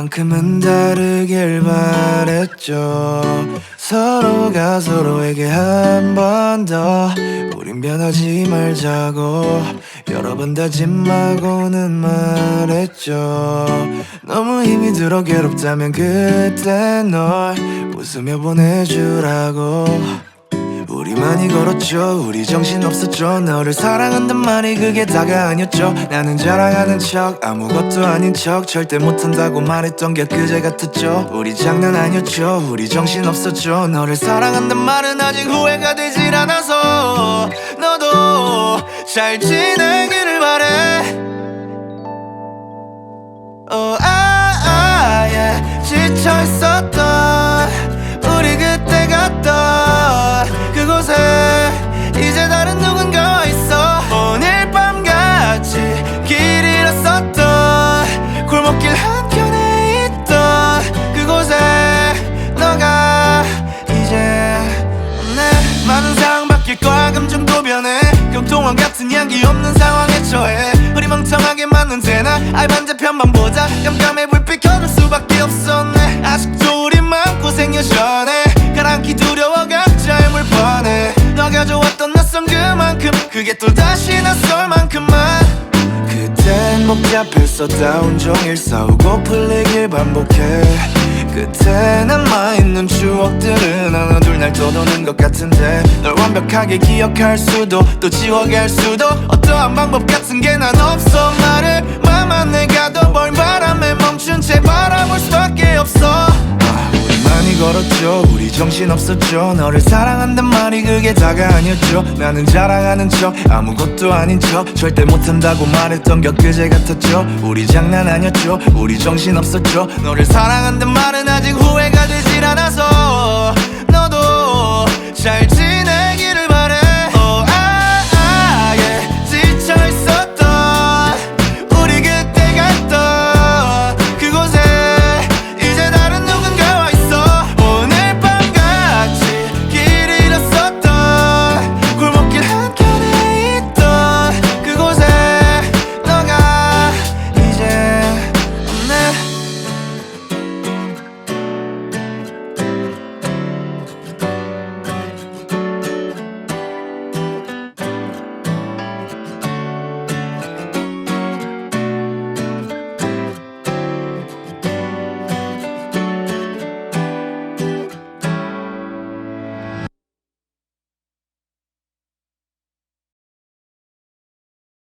우리만큼은 다르길 바랬죠. 서로가 서로에게 한 번 더. 우린 변하지 말자고. 여러 번 다짐하고는 말했죠. 너무 힘이 들어 괴롭다면 그때 널 웃으며 보내주라고 우리 많이 걸었죠. 우리 정신 없었죠. 너를 사랑한단 말이 그게 다가 아니었죠. 나는 자랑하는 척 아무것도 아닌 척 절대 못한다고 말했던 게 그제 같았죠. 우리 장난 아니었죠. 우리 정신 없었죠. 너를 사랑한단 말은 아직 후회가 되질 않아서 너도 잘 지내기를 바래. 어, 아, 아, 예. 지쳐 있었던 향기 없는 상황에 처해. 흐리멍텅하게 맞는 나 알반자 편만 보자. 깜깜해 불빛 켜줄 수밖에 없었네. 아직도 우리 마음 고생 여전해 가랑키 두려워 각자의 물번에 너가 좋았던 낯선 그만큼 그게 또 다시 낯설 만큼만. 그땐 복잡했었다 온종일 싸우고 풀리길 반복해. 끝에 남아있는 추억들은 하나 둘 날 떠도는 것 같은데 널 완벽하게 기억할 수도 또 지워갈 수도 어떠한 방법 같은 게 난 없어. 말을 맘만 내가도 벌 바람에 멈춘 채 바라볼 수밖에 없어. 아, 우리 많이 걸었죠. 우리 정신 없었죠. 너를 사랑한단 말이 그게 다가 아니었죠. 나는 자랑하는 척 아무것도 아닌 척 절대 못한다고 말했던 게 그제 같았죠. 우리 장난 아니었죠. 우리 정신 없었죠. 너를 사랑한단 말은 아직 후회가 되질 않아서